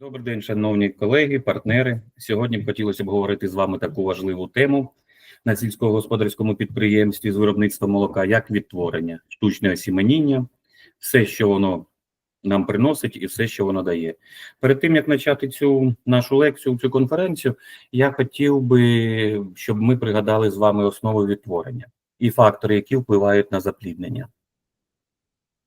Добрий день, шановні колеги, партнери. Сьогодні б хотілося б говорити з вами таку важливу тему на сільськогосподарському підприємстві з виробництва молока, як відтворення, штучне осіменіння, все, що воно нам приносить, і все, що воно дає. Перед тим як почати цю нашу лекцію, цю конференцію, я хотів би, щоб ми пригадали з вами основи відтворення і фактори, які впливають на запліднення.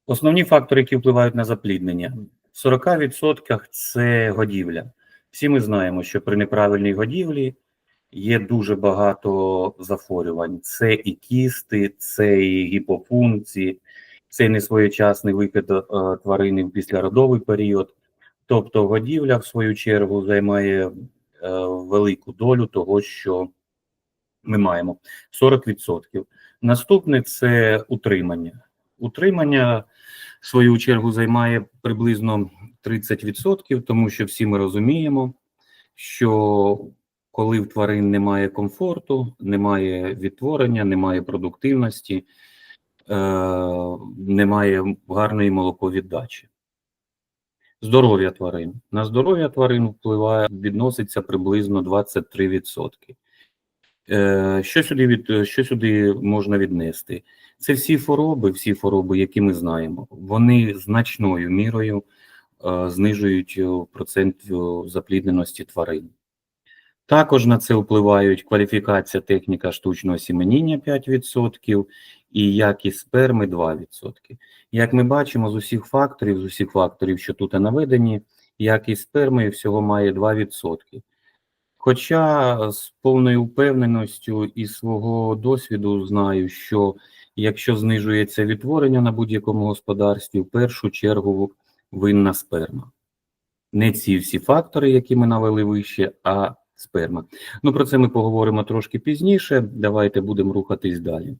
Основні фактори, які впливають на запліднення. В 40% це годівля. Всі ми знаємо, що при неправильній годівлі є дуже багато захворювань. Це і кісти, це і гіпофункції, це і несвоєчасний викид е, тварини в післяродовий період. Тобто годівля, в свою чергу, займає е, велику долю того, що ми маємо 40%. Наступне це утримання. Утримання свою чергу займає приблизно 30%, тому що всі ми розуміємо, що коли в тварин немає комфорту, немає відтворення, немає продуктивності, е, немає гарної молоковіддачі. Здоров'я тварин. На здоров'я тварин впливає, відноситься приблизно 23%. Е, Що сюди від що сюди можна віднести? Це всі хвороби, всі хвороби, які ми знаємо, вони значною мірою е, знижують е, процент заплідненості тварин. Також на це впливають кваліфікація техніка штучного сіменіння 5% і якість сперми 2%. Як ми бачимо, з усіх факторів, з усіх факторів, що тут наведені, якість сперми всього має 2%. Хоча з повною впевненістю і свого досвіду знаю, що якщо знижується відтворення на будь-якому господарстві, в першу чергу винна сперма. Не ці всі фактори, які ми навели вище, а сперма. Ну про це ми поговоримо трошки пізніше. Давайте будемо рухатись далі.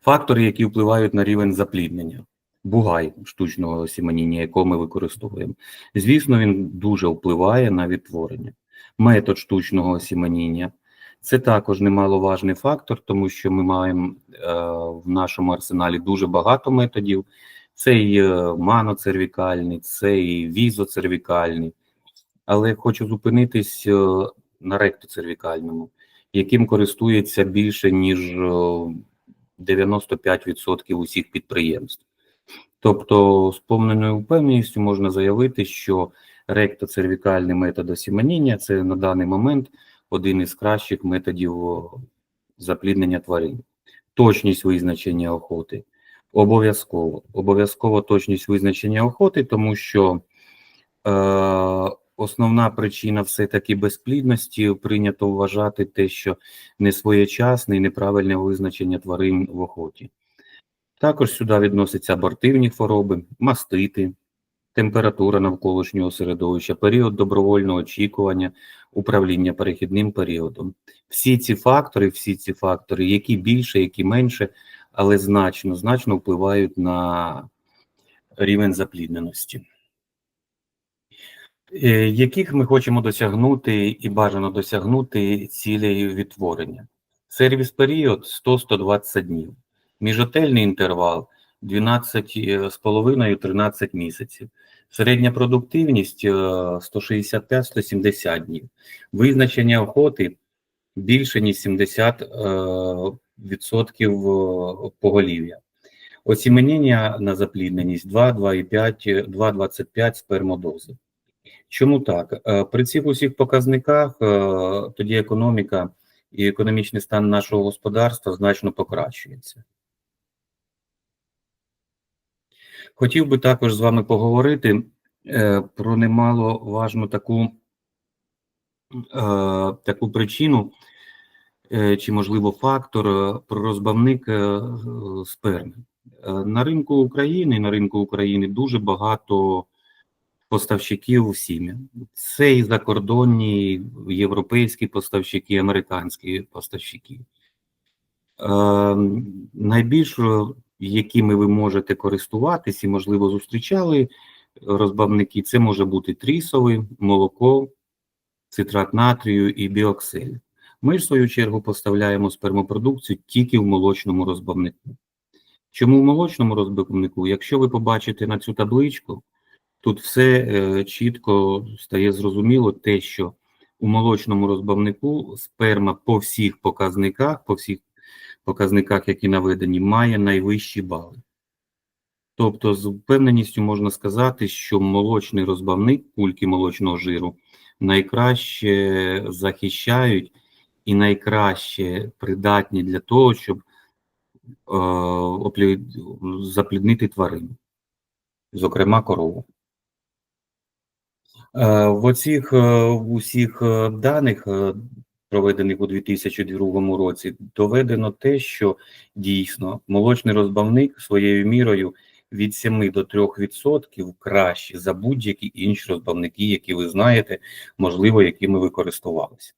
Фактори, які впливають на рівень запліднення. Бугай штучного осіменіння, якого ми використовуємо. Звісно, він дуже впливає на відтворення. Метод штучного осіменіння це також немаловажний фактор, тому що ми маємо е, в нашому арсеналі дуже багато методів. Це і е, маноцервікальний, це і візоцервікальний, але хочу зупинитись е, на ректоцервікальному, яким користується більше ніж е, 95% усіх підприємств. Тобто, з повною впевненістю можна заявити, що ректоцервікальний метод осіменіння це на даний момент один із кращих методів запліднення тварин. Точність визначення охоти. Обов'язково. Обов'язково точність визначення охоти, тому що е, основна причина все-таки безплідності прийнято вважати те, що несвоєчасне і неправильне визначення тварин в охоті. Також сюди відносяться абортивні хвороби, мастити, температура навколишнього середовища, період добровольного очікування, управління перехідним періодом. Всі ці фактори, всі ці фактори, які більше, які менше, але значно, значно впливають на рівень заплідненості. Е, Яких ми хочемо досягнути і бажано досягнути цілей відтворення? Сервіс період 100-120 днів. Міжотельний інтервал 12,5-13 місяців. Середня продуктивність 165-170 днів. Визначення охоти більше ніж 70% поголів'я. Осіменіння на заплідненість 2,25 2,25 спермодози. Чому так? При цих усіх показниках тоді економіка і економічний стан нашого господарства значно покращується. Хотів би також з вами поговорити е, про немаловажну таку е, таку причину, е, чи, можливо, фактор про розбавник сперми. На ринку України на ринку України дуже багато поставщиків сім'я. Це і закордонні, європейські поставщики, американські поставщики. Найбільш якими ви можете користуватись і, можливо, зустрічали розбавники, це може бути трісовий, молоко, цитрат натрію і біоксель. Ми, в свою чергу, поставляємо спермопродукцію тільки в молочному розбавнику. Чому в молочному розбавнику? Якщо ви побачите на цю табличку, Тут все е, чітко стає зрозуміло те, що у молочному розбавнику сперма по всіх показниках, по всіх показниках, які наведені, має найвищі бали. Тобто, з впевненістю можна сказати, що молочний розбавник, кульки молочного жиру, найкраще захищають і найкраще придатні для того, щоб е, запліднити тварину, зокрема корову. Е, В оцих е, усіх е, даних, е, проведених у 2002 році, доведено те, що дійсно молочний розбавник своєю мірою від 7 до 3% краще за будь-які інші розбавники, які ви знаєте, можливо, якими ви користувалися.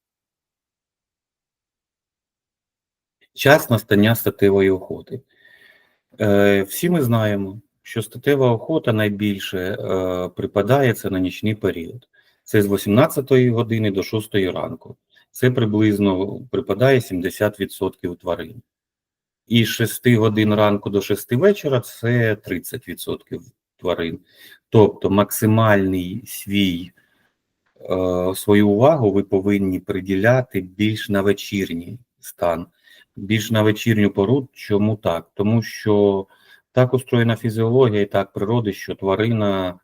Час настання статевої охоти. Е, Всі ми знаємо, що статева охота найбільше е, припадає це на нічний період. Це з 18 години до 6 ранку. Це приблизно припадає 70% тварин. І з 6 годин ранку до 6 вечора це 30% тварин. Тобто максимальний свій, е, свою увагу ви повинні приділяти більш на вечірній стан, більш на вечірню пору. Чому так? Тому що так устроєна фізіологія і так природа, що тварина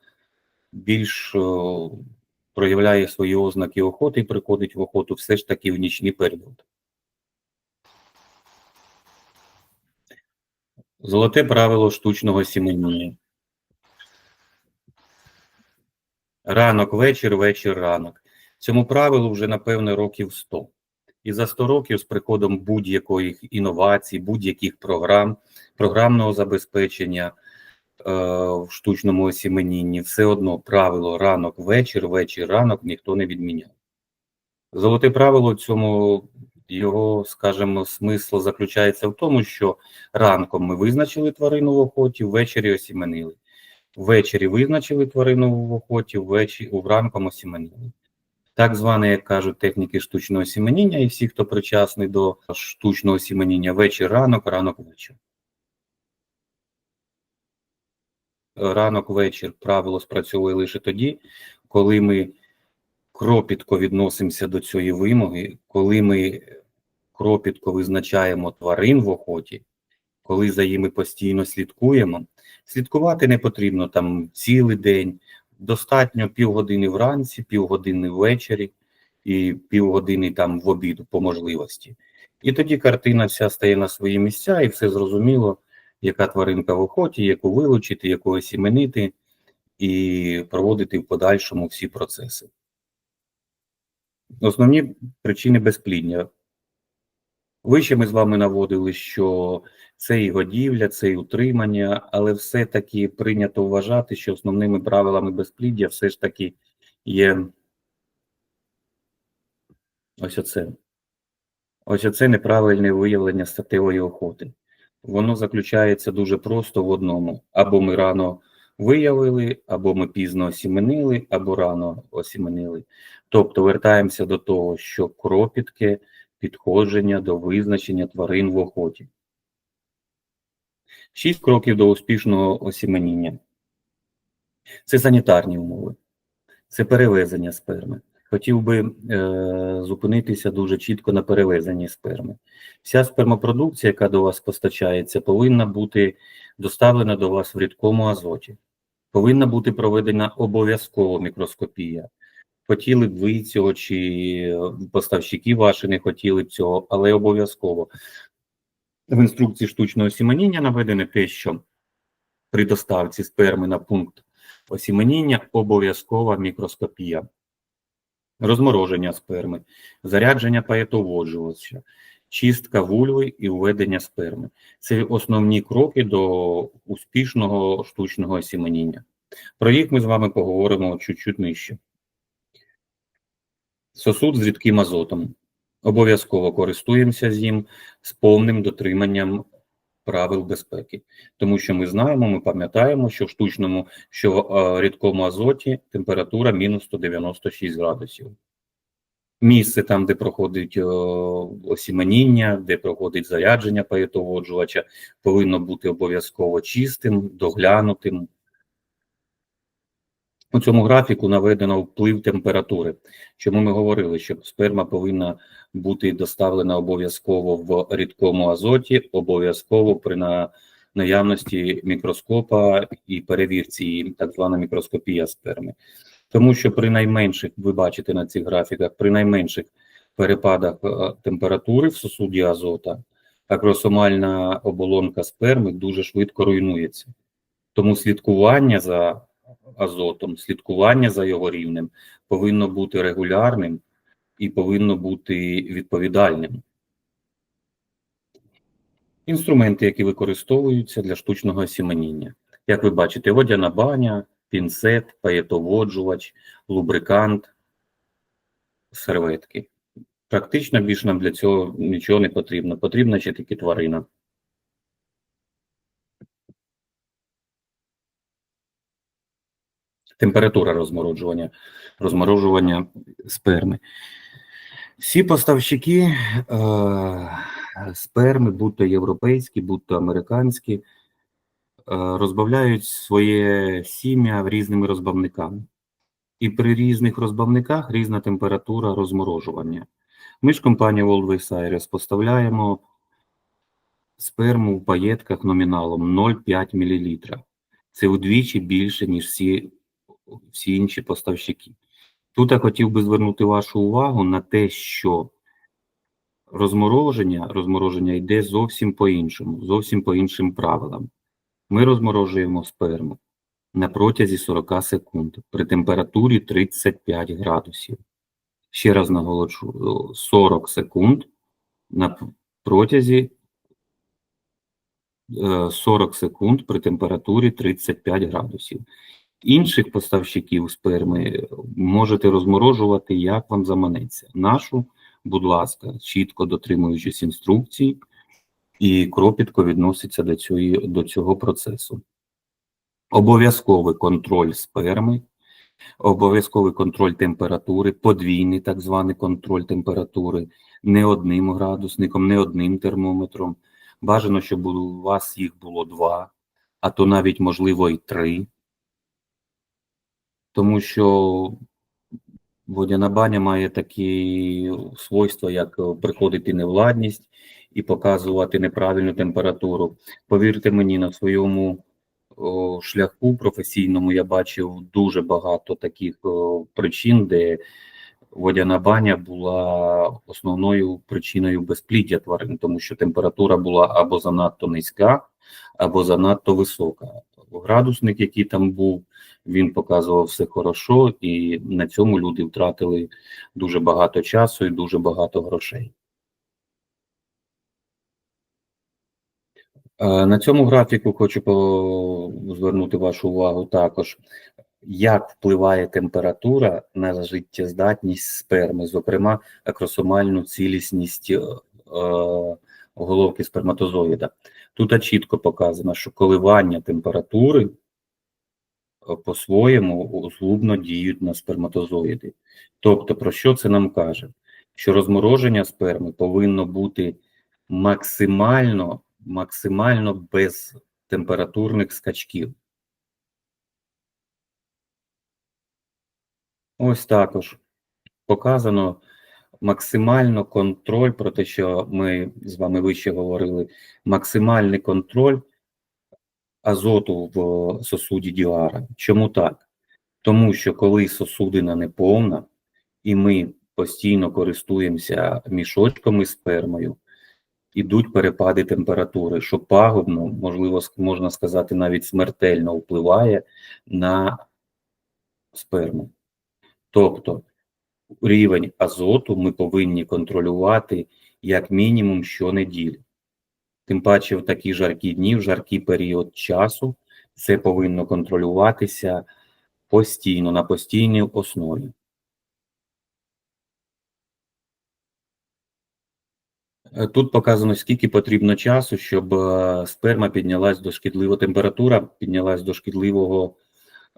більш е, проявляє свої ознаки охоти і приходить в охоту все ж таки в нічний період. Золоте правило штучного сіменіння. Ранок, вечір, вечір, ранок. Цьому правилу вже, напевне, років 100. І за 100 років з приходом будь-яких інновацій, будь-яких програм, програмного забезпечення в штучному осіменінні, все одно правило ранок, вечір, вечір, ранок ніхто не відміняв. Золоте правило цьому його, скажімо, смисл заключається в тому, що ранком ми визначили тварину в охоті, ввечері осіменили. Ввечері визначили тварину в охоті, ввечері вранком осіменили. Так звані, як кажуть, техніки штучного сіменіння, і всі, хто причасний до штучного сіменіння, вечір, ранок, ранок, вечір. Ранок, вечір правило спрацьовує лише тоді, коли ми кропітко відносимося до цієї вимоги, коли ми кропітко визначаємо тварин в охоті, коли за ними постійно слідкуємо. Слідкувати не потрібно там цілий день, достатньо півгодини вранці, півгодини ввечері і півгодини там в обіду по можливості. І тоді картина вся стає на свої місця, і все зрозуміло, яка тваринка в охоті, яку вилучити, яку осіменити, і проводити в подальшому всі процеси. Основні причини безплідня. Вище ми з вами наводили, що це і годівля, це і утримання, але все-таки прийнято вважати, що основними правилами безпліддя все ж таки є ось оце. Ось оце неправильне виявлення статевої охоти. Воно заключається дуже просто в одному: або ми рано виявили, або ми пізно осіменили, або рано осіменили. Тобто вертаємося до того, що кропітке підходження до визначення тварин в охоті. Шість кроків до успішного осіменіння. Це санітарні умови, це перевезення сперми. Хотів би е, зупинитися дуже чітко на перевезенні сперми. Вся спермопродукція, яка до вас постачається, повинна бути доставлена до вас в рідкому азоті. Повинна бути проведена обов'язково мікроскопія. Хотіли б ви цього, чи поставщики ваші не хотіли б цього, але обов'язково. В інструкції штучного осіменіння наведене те, що при доставці сперми на пункт осіменіння обов'язкова мікроскопія, розмороження сперми, зарядження паєтоводжувача, чистка вульви і введення сперми. Це основні кроки до успішного штучного осіменіння. Про їх ми з вами поговоримо чуть-чуть нижче. Сосуд з рідким азотом. Обов'язково користуємося з ним з повним дотриманням правил безпеки, тому що ми знаємо, ми пам'ятаємо, що в штучному, що в е, рідкому азоті температура мінус 196 градусів. Місце там, де проходить е, осіменіння, де проходить зарядження паєтоводжувача, повинно бути обов'язково чистим, доглянутим. У цьому графіку наведено вплив температури. Чому ми говорили, що сперма повинна бути доставлена обов'язково в рідкому азоті, обов'язково при на- наявності мікроскопа і перевірці так звана мікроскопія сперми. Тому що при найменших, ви бачите на цих графіках, при найменших перепадах е, температури в сосуді азота, акросомальна оболонка сперми дуже швидко руйнується. Тому слідкування за азотом, слідкування за його рівнем повинно бути регулярним і повинно бути відповідальним. Інструменти, які використовуються для штучного осіменіння. Як ви бачите, водяна баня, пінцет, паєтоводжувач, лубрикант, серветки. Практично більше нам для цього нічого не потрібно. Потрібна ще тільки тварина. Температура розмороджування, розморожування сперми. Всі поставщики е, сперми, будь-то європейські, будь-то американські, е, розбавляють своє сім'я різними розбавниками. І при різних розбавниках різна температура розморожування. Ми ж компанія World Cyrus поставляємо сперму в паєтках номіналом 0,5 мл. Це удвічі більше, ніж всі, всі інші поставщики. Тут я хотів би звернути вашу увагу на те, що розмороження, розмороження йде зовсім по-іншому, зовсім по іншим правилам. Ми розморожуємо сперму на протязі 40 секунд при температурі 35 градусів. Ще раз наголошу, 40 секунд на протязі е, 40 секунд при температурі 35 градусів. Інших поставщиків сперми можете розморожувати, як вам заманеться. Нашу, будь ласка, чітко дотримуючись інструкцій, і кропітко відноситься до цього, до цього процесу. Обов'язковий контроль сперми, обов'язковий контроль температури, подвійний так званий контроль температури, не одним градусником, не одним термометром. Бажано, щоб у вас їх було два, а то навіть, можливо, і три. Тому що водяна баня має такі свойства, як приходити невладність і показувати неправильну температуру. Повірте мені, на своєму шляху професійному я бачив дуже багато таких причин, де водяна баня була основною причиною безпліддя тварин, тому що температура була або занадто низька, або занадто висока. Градусник, який там був, він показував все хорошо, і на цьому люди втратили дуже багато часу і дуже багато грошей. Е, На цьому графіку хочу звернути вашу увагу також, як впливає температура на життєздатність сперми, зокрема акросомальну цілісність е, е, головки сперматозоїда. Тут чітко показано, що коливання температури е, по-своєму згубно діють на сперматозоїди. Тобто, про що це нам каже? Що розмороження сперми повинно бути максимально, максимально без температурних скачків. Ось також показано максимально контроль про те, що ми з вами вище говорили, максимальний контроль азоту в сосуді діара. Чому так? Тому що коли сосудина не повна, і ми постійно користуємося мішочками спермою, ідуть перепади температури, що пагубно, можливо, можна сказати, навіть смертельно впливає на сперму. Тобто рівень азоту ми повинні контролювати як мінімум щонеділі. Тим паче в такі жаркі дні, в жаркий період часу, це повинно контролюватися постійно, на постійній основі. Тут показано, скільки потрібно часу, щоб е, сперма піднялась до шкідливого, температура піднялась до шкідливого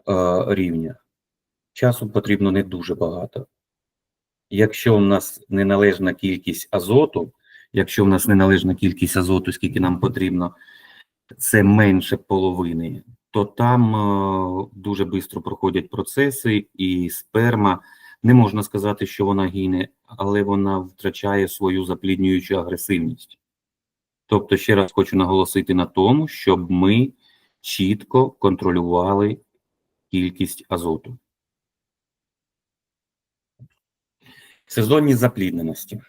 е, рівня. Часу потрібно не дуже багато. Якщо у нас неналежна кількість азоту, якщо в нас неналежна кількість азоту, скільки нам потрібно, це менше половини, то там е, дуже швидко проходять процеси, і сперма не можна сказати, що вона гине, але вона втрачає свою запліднюючу агресивність. Тобто, ще раз хочу наголосити на тому, щоб ми чітко контролювали кількість азоту. Сезонні заплідненості.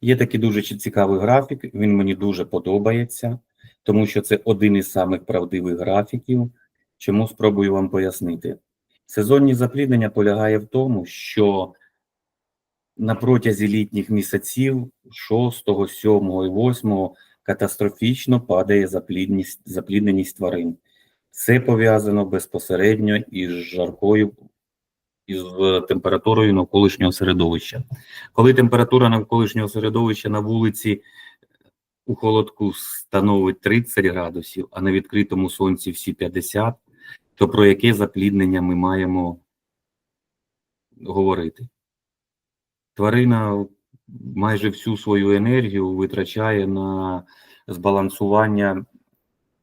Є такий дуже цікавий графік, він мені дуже подобається, тому що це один із самих правдивих графіків. Чому спробую вам пояснити? Сезонні запліднення полягає в тому, що на протязі літніх місяців 6, 7 і 8 катастрофічно падає заплідність, заплідненість тварин. Це пов'язано безпосередньо із жаркою із температурою навколишнього середовища. Коли температура навколишнього середовища на вулиці у холодку становить 30 градусів, а на відкритому сонці всі 50, то про яке запліднення ми маємо говорити? Тварина майже всю свою енергію витрачає на збалансування,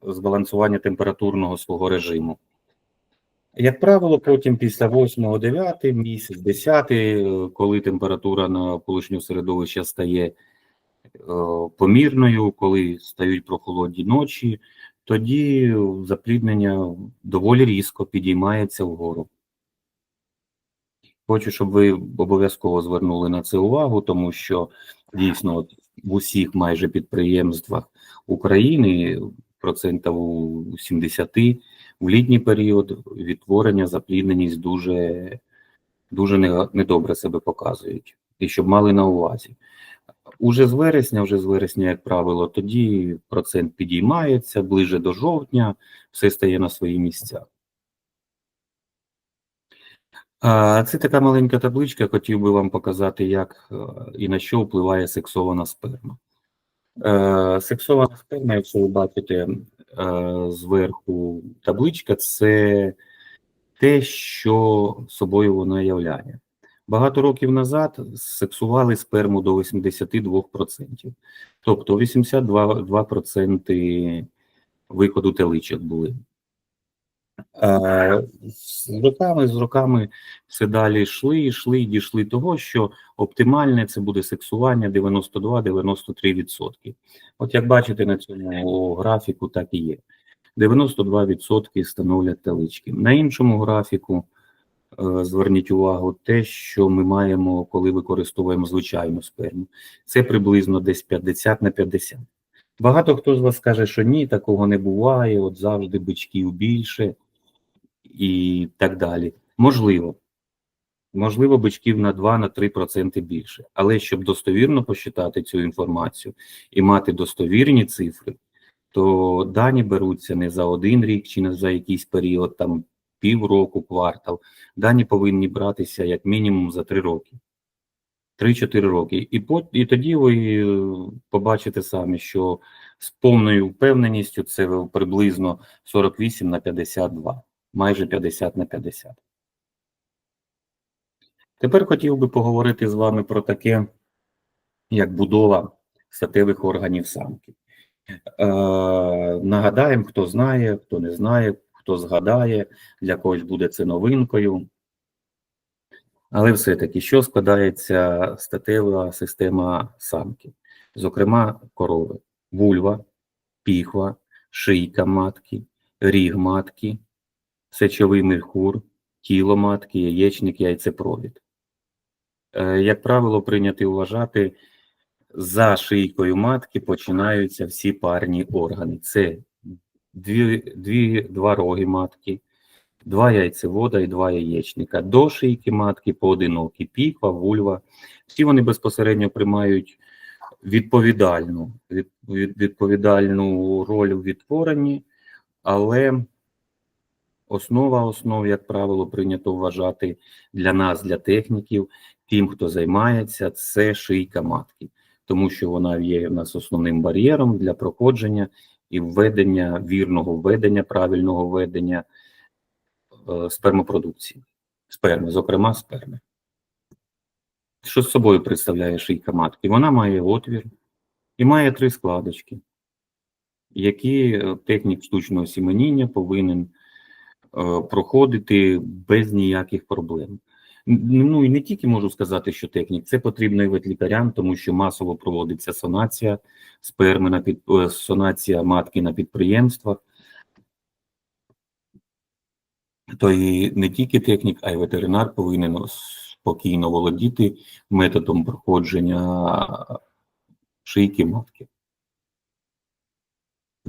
збалансування температурного свого режиму. Як правило, потім після 8-9 місяць, 10, е, коли температура навколишнього середовища стає е, помірною, коли стають прохолодні ночі, тоді запліднення доволі різко підіймається вгору. Хочу, щоб ви обов'язково звернули на це увагу, тому що дійсно в усіх майже підприємствах України процентів у 70 в літній період відтворення, заплідненість дуже, дуже недобре себе показують. І щоб мали на увазі. Уже з вересня, вже з вересня, як правило, тоді процент підіймається, ближе до жовтня, все стає на свої місця. Це така маленька табличка, хотів би вам показати, як е, і на що впливає сексована сперма. Е, Сексована сперма, якщо ви бачите е, зверху табличка, це те, що собою вона являє. Багато років назад сексували сперму до 82%. Тобто 82% виходу теличок були. Е, З роками, з роками все далі йшли, йшли і дійшли того, що оптимальне це буде сексування 92-93%. От як бачите на цьому графіку, так і є. 92% становлять телички. На іншому графіку е, зверніть увагу те, що ми маємо, коли використовуємо звичайну сперму. Це приблизно десь 50 на 50. Багато хто з вас скаже, що ні, такого не буває, от завжди бичків більше і так далі. Можливо. Можливо, бичків на 2-3% більше. Але щоб достовірно посчитати цю інформацію і мати достовірні цифри, то дані беруться не за один рік чи не за якийсь період, там півроку, квартал. Дані повинні братися як мінімум за 3 роки. 3-4 роки. І, по, і тоді ви е, побачите самі, що з повною впевненістю це приблизно 48 на 52, майже 50 на 50. Тепер хотів би поговорити з вами про таке, як будова статевих органів самки. Е, нагадаємо, хто знає, хто не знає, хто згадає, для когось буде це новинкою. Але все-таки, що складається статева система самки? Зокрема, корови, вульва, піхва, шийка матки, ріг матки, сечовий міхур, тіло матки, яєчник, яйцепровід. Е, Як правило, прийняти вважати, за шийкою матки починаються всі парні органи. Це дві, дві, два роги матки, два яйцевода і два яєчника. До шийки матки поодинокі, піхва, вульва. Всі вони безпосередньо приймають відповідальну, від, від- відповідальну роль у відтворенні, але основа основ, як правило, прийнято вважати для нас, для техніків, тим, хто займається, це шийка матки, тому що вона є в нас основним бар'єром для проходження і введення вірного введення, правильного введення е, спермопродукції, сперми, зокрема сперми. Що з собою представляє шийка матки? Вона має отвір і має три складочки. які е, технік штучного сіменіння повинен проходити без ніяких проблем. Ну і не тільки можу сказати, що технік, це потрібно і ветлікарям, тому що масово проводиться сонація сперми на під е, сонація матки на підприємствах. То і не тільки технік, а й ветеринар повинен спокійно володіти методом проходження шийки матки.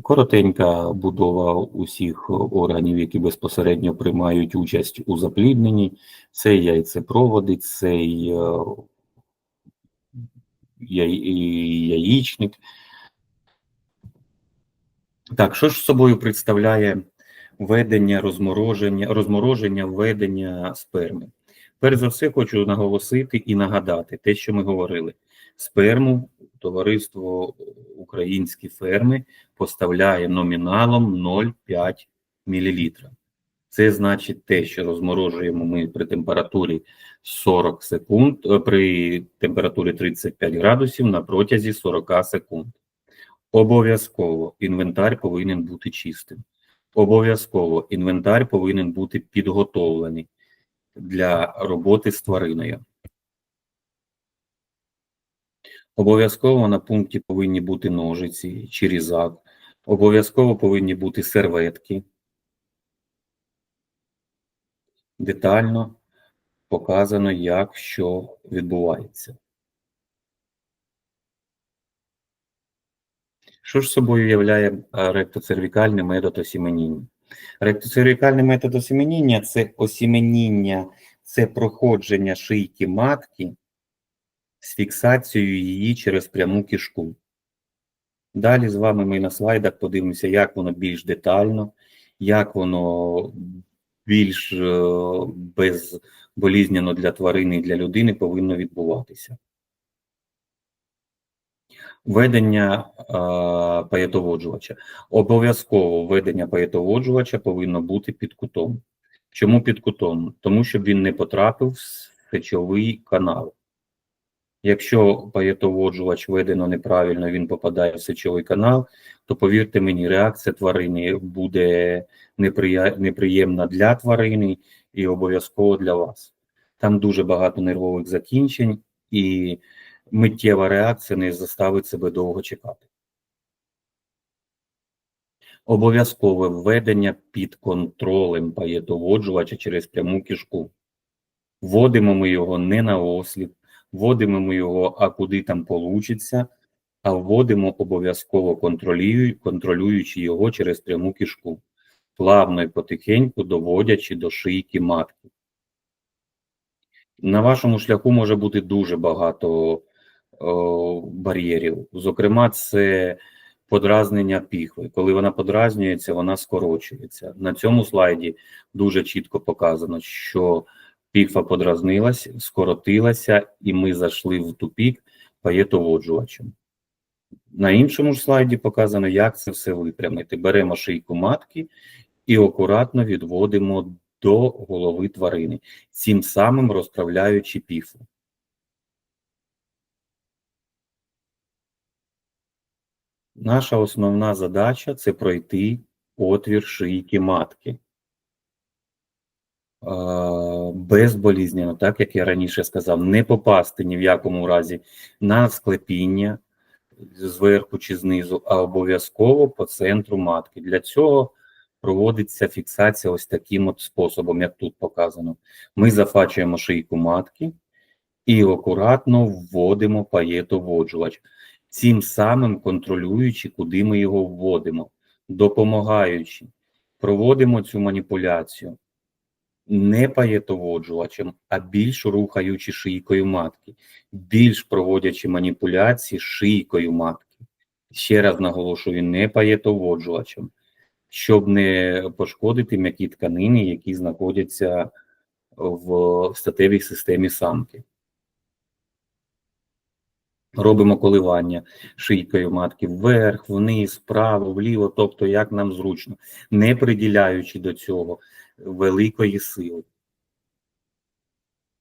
Коротенька будова усіх органів, які безпосередньо приймають участь у заплідненні. Це яйцепроводи, це й, е, яєчник. Так, що ж собою представляє ведення розмороження, розмороження введення сперми? Перш за все, хочу наголосити і нагадати те, що ми говорили. Сперму товариство Українські ферми поставляє номіналом 0,5 мл. Це значить те, що розморожуємо ми при температурі 40 секунд, е, при температурі 35 градусів на протязі 40 секунд. Обов'язково інвентар повинен бути чистим. Обов'язково інвентар повинен бути підготовлений для роботи з твариною. Обов'язково на пункті повинні бути ножиці чи різак. Обов'язково повинні бути серветки. Детально показано, як що відбувається. Що ж собою являє е, ректоцервікальний метод осіменіння? Ректоцервікальний метод осіменіння це осіменіння, це проходження шийки матки з фіксацією її через пряму кишку. Далі з вами ми на слайдах подивимося, як воно більш детально, як воно більш е, безболізняно для тварини і для людини повинно відбуватися. Ведення е, паєтоводжувача. Обов'язково ведення паєтоводжувача повинно бути під кутом. Чому під кутом? Тому щоб він не потрапив в сечовий канал. Якщо паєтоводжувач ведено неправильно, він попадає в сечовий канал, то повірте мені, реакція тварини буде неприємна для тварини і обов'язково для вас. Там дуже багато нервових закінчень, і миттєва реакція не заставить себе довго чекати. Обов'язкове введення під контролем паєтоводжувача через пряму кишку. Вводимо ми його не на осліп, вводимо ми його, а куди там получиться, а вводимо обов'язково контролюючи його через пряму кишку, плавно і потихеньку доводячи до шийки матки. На вашому шляху може бути дуже багато о, бар'єрів. Зокрема, це подразнення піхви. Коли вона подразнюється, вона скорочується. На цьому слайді дуже чітко показано, що піхва подразнилась, скоротилася, і ми зайшли в тупік паєтоводжувачем. На іншому ж слайді показано, як це все випрямити. Беремо шийку матки і акуратно відводимо до голови тварини, цим самим розправляючи піфу. Наша основна задача це пройти отвір шийки матки. Безболізненно, так як я раніше сказав, не попасти ні в якому разі на склепіння зверху чи знизу, а обов'язково по центру матки. Для цього проводиться фіксація ось таким от способом, як тут показано. Ми зафачуємо шийку матки і акуратно вводимо паєтоводжувач, цим самим контролюючи, куди ми його вводимо, допомагаючи. Проводимо цю маніпуляцію не паєтоводжувачем, а більш рухаючи шийкою матки, більш проводячи маніпуляції шийкою матки. Ще раз наголошую, не паєтоводжувачем, щоб не пошкодити м'які тканини, які знаходяться в статевій системі самки. Робимо коливання шийкою матки вверх, вниз, вправо, вліво, тобто як нам зручно, не приділяючи до цього великої сили.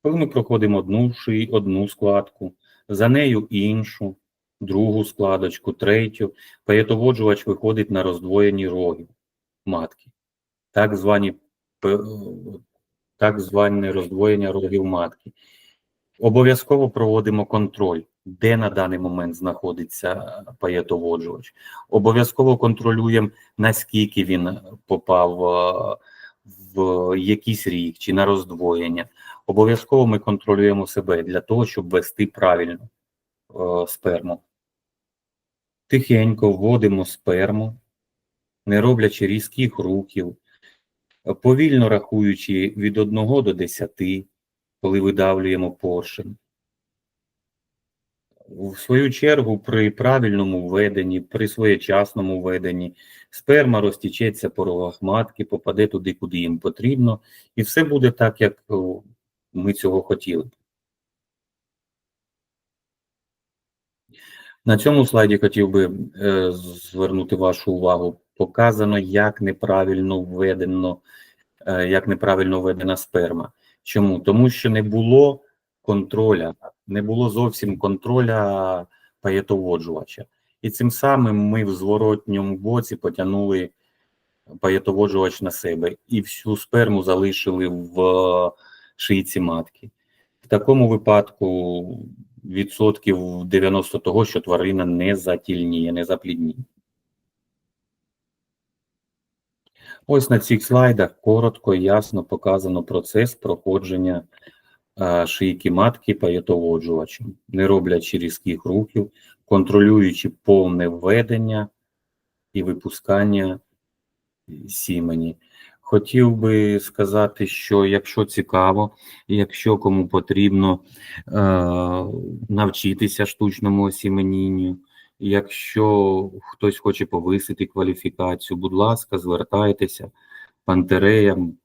Коли ми проходимо одну шию, одну складку, за нею іншу, другу складочку, третю. Паєтоводжувач виходить на роздвоєні роги матки. Так звані так зване роздвоєння рогів матки. Обов'язково проводимо контроль, де на даний момент знаходиться паєтоводжувач. Обов'язково контролюємо, наскільки він попав е, в якийсь рік чи на роздвоєння. Обов'язково ми контролюємо себе для того, щоб вести правильно е, сперму. Тихенько вводимо сперму, не роблячи різких рухів, повільно рахуючи від 1 до 10, коли видавлюємо поршень. В свою чергу, при правильному введенні, при своєчасному введенні, сперма розтічеться по рогах матки, попаде туди, куди їм потрібно, і все буде так, як ми цього хотіли. На цьому слайді хотів би е, звернути вашу увагу. Показано, як неправильно введено, е, як неправильно введена сперма. Чому? Тому що не було контроля, не було зовсім контроля паєтоводжувача. І цим самим ми в зворотньому боці потягнули паєтоводжувач на себе і всю сперму залишили в е, шийці матки. В такому випадку відсотків 90 того, що тварина не затільніє, не заплідніє. Ось на цих слайдах коротко і ясно показано процес проходження шийки матки паєтоводжувачем, не роблячи різких рухів, контролюючи повне введення і випускання сімені. Хотів би сказати, що якщо цікаво, якщо кому потрібно е, навчитися штучному осіменінню, якщо хтось хоче повисити кваліфікацію, будь ласка, звертайтеся, пантереям,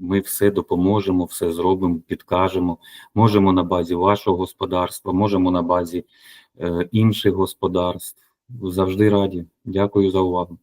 ми все допоможемо, все зробимо, підкажемо. Можемо на базі вашого господарства, можемо на базі е, інших господарств. Завжди раді. Дякую за увагу.